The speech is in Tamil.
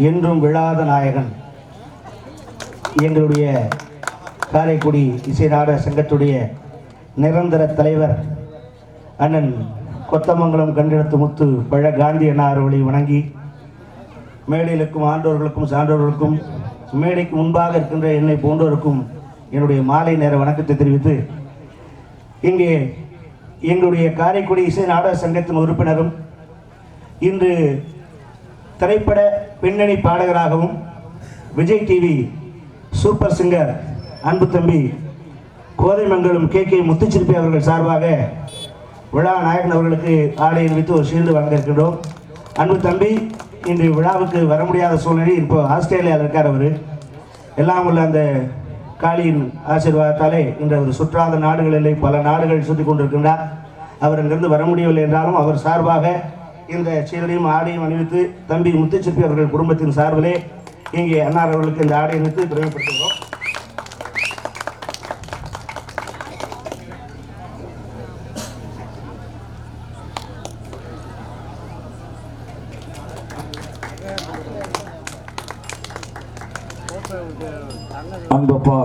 என்றும் விழாத நாயகன். எங்களுடைய காரைக்குடி இசை நாடக சங்கத்துடைய நிரந்தர தலைவர் அண்ணன் கொத்தமங்கலம் கண்டிடத்து முத்து பழ காந்தி அண்ணா அவர்களை வணங்கி மேடையிலுக்கும் ஆண்டோர்களுக்கும் சான்றோர்களுக்கும் மேடைக்கு முன்பாக இருக்கின்ற என்னை போன்றோருக்கும் என்னுடைய மாலை நேர வணக்கத்தை தெரிவித்து இங்கே எங்களுடைய காரைக்குடி இசை நாடக சங்கத்தின் உறுப்பினரும் இன்று திரைப்பட பின்னணி பாடகராகவும் விஜய் டிவி சூப்பர் சிங்கர் அன்பு தம்பி கோதைமங்கலம் கே கே முத்துச்சிற்பி அவர்கள் சார்பாக விழா நாயகன் அவர்களுக்கு ஆடை அணிவித்து ஒரு ஷீல்டு வழங்க இருக்கின்றோம் அன்பு தம்பி இன்று விழாவுக்கு வர முடியாத சூழ்நிலை இப்போ ஆஸ்திரேலியாவில் இருக்கார் அவர். எல்லாம் உள்ள அந்த காளியின் ஆசீர்வாதத்தாலே இன்று அவர் சுற்றாத நாடுகளிலே பல நாடுகள் சுற்றி கொண்டிருக்கின்றார். அவர் அங்கிருந்து வர முடியவில்லை என்றாலும் அவர் சார்பாக இந்த சீரடியும் ஆடையும் அணிவித்து தம்பி முத்துச்சிற்பி அவர்கள் குடும்பத்தின் சார்பிலே இங்கே அன்னார் அவர்களுக்கு இந்த ஆடை அணிவித்து பெருமைப்படுத்துகிறோம். அன்பப்பா.